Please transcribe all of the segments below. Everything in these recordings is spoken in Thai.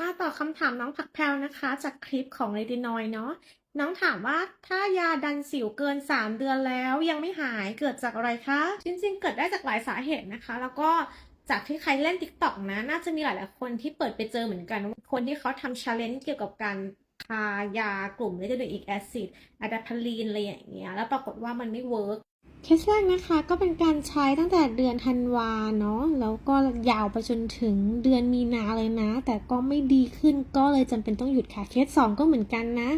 มาตอบคำถามน้องผักแพรวนะคะ จากคลิปของ Lady n o y เนาะน้องถามว่าถ้ายาดันสิวเกิน 3 เดือนแล้วยังไม่หายเกิดจากอะไรคะจริงๆ เกิดได้จากหลายสาเหตุนะคะ แล้วก็จากที่ใครเล่น TikTok นะ น่าจะมีหลายๆคนที่เปิดไปเจอเหมือนกัน คนที่เขาทำ challenge เกี่ยวกับการทายากลุ่มเลโทโนอิกแอซิดอะดาพาลีนอะไรอย่างเงี้ยแล้วปรากฏว่ามันไม่เวิร์ก เคสแรกนะคะก็เป็นการใช้ตั้งแต่เดือนธันวาเนาะแล้วก็ยาวไปจนถึงเดือนมีนาเลยนะ แต่ก็ไม่ดีขึ้นก็เลยจำเป็นต้องหยุดค่ะเคสสองก็เหมือนกันนะ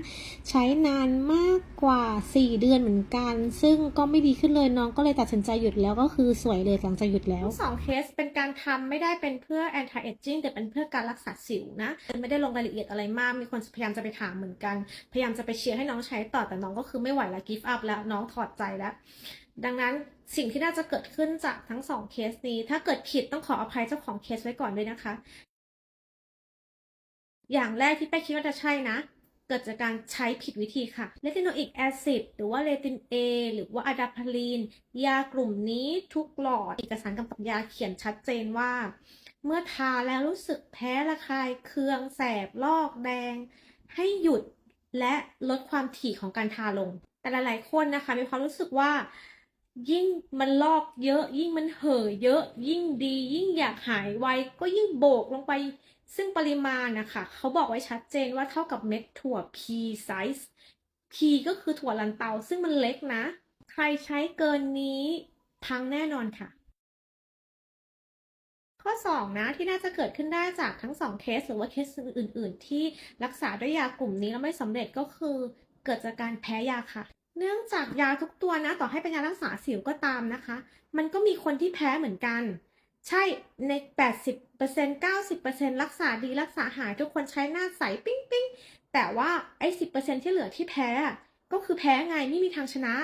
ใช้นานมากกว่า 4 เดือนเหมือนกัน ซึ่งก็ไม่ดีขึ้นเลยน้องก็เลยตัดสินใจหยุดแล้วก็คือสวยเลยหลังจากหยุดแล้วสองเคสเป็นการทำไม่ได้เป็นเพื่อ anti aging แต่เป็นเพื่อการรักษาสิวนะไม่ได้ลงรายละเอียดอะไรมากมีคนพยายามจะไปถามเหมือนกัน พยายามจะไปเชียร์ให้น้องใช้ต่อแต่น้องก็คือไม่ไหวแล้ว give up แล้วน้องถอดใจแล้วดังนั้นสิ่งที่น่าจะเกิดขึ้นจากทั้งสองเคสนี้ ถ้าเกิดผิดต้องขออภัยเจ้าของเคสไว้ก่อนด้วยนะคะ อย่างแรกที่แป้คิดว่าจะใช่นะ เกิดจากการใช้ผิดวิธีค่ะเลติโนอิกแอซิดหรือว่าเลติน A หรือว่าอะดาพาลีน ยากลุ่มนี้ทุกหลอดเอกสารกำกับยาเขียนชัดเจนว่า เมื่อทาแล้วรู้สึกแพ้ระคายเคืองแสบลอกแดง ให้หยุดและลดความถี่ของการทาลง แต่หลายๆคนนะคะมีความรู้สึกว่า ยิ่งมันลอกเยอะ ยิ่งมันเห่อเยอะ ยิ่งดี ยิ่งอยากหายไวก็ยิ่งโบกลงไป ซึ่งปริมาณนะคะเขาบอกไว้ชัดเจนว่าเท่ากับเม็ดถั่ว p size p ก็คือถั่วลันเตาซึ่งมันเล็กนะ ใครใช้เกินนี้พังแน่นอนค่ะ ข้อ 2 นะที่น่าจะเกิดขึ้นได้จากทั้ง 2 เคส หรือว่าเคสอื่น ๆ ที่รักษาด้วยยากลุ่มนี้แล้วไม่สำเร็จก็คือเกิดจากการแพ้ยาค่ะ เนื่องจากยาทุกตัวนะ ต่อให้เป็นยารักษาสิวก็ตามนะคะ มันก็มีคนที่แพ้เหมือนกัน ใช่ใน 80% 90%รักษาดีรักษาหายทุกคนใช้หน้าใสปิ้งปิ้งแต่ว่าไอ้ 10%ที่เหลือที่แพ้ก็คือแพ้ไงไม่มีทางชนะ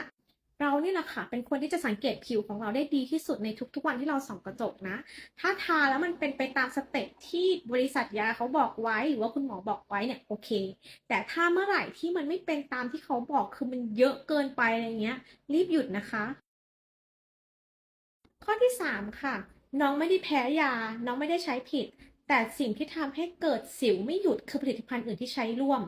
เรานี่แหละค่ะเป็นคนที่จะสังเกตผิวของเราได้ดีที่สุดในทุกๆวันที่เราส่องกระจกนะ ถ้าทาแล้วมันเป็นไปตามสเต็ปที่บริษัทยาเขาบอกไว้หรือว่าคุณหมอบอกไว้เนี่ยโอเค แต่ถ้าเมื่อไหร่ที่มันไม่เป็นตามที่เขาบอกคือมันเยอะเกินไปอะไรเงี้ย รีบหยุดนะคะ ข้อที่ 3 ค่ะ น้องไม่ได้แพ้ยา น้องไม่ได้ใช้ผิด แต่สิ่งที่ทำให้เกิดสิวไม่หยุดคือผลิตภัณฑ์อื่นที่ใช้ร่วม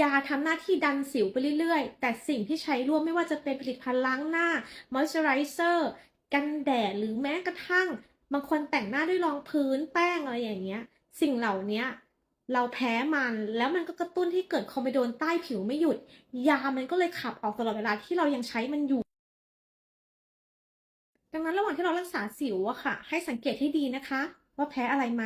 ยาทำหน้าที่ดันสิวไปเรื่อยๆ แต่สิ่งที่ใช้ร่วมไม่ว่าจะเป็นผลิตภัณฑ์ล้างหน้ามอยส์เจอไรเซอร์กันแดดหรือแม้กระทั่ง บางคนแต่งหน้าด้วยรองพื้นแป้งอะไรอย่างเงี้ย สิ่งเหล่านี้เราแพ้มันแล้วมันก็กระตุ้นให้เกิดคอมไบโดนใต้ผิวไม่หยุด ยามันก็เลยขับออกตลอดเวลาที่เรายังใช้มันอยู่ ดังนั้นระหว่างที่เรารักษาสิวอะค่ะ ให้สังเกตให้ดีนะคะ ว่าแพ้อะไรไหม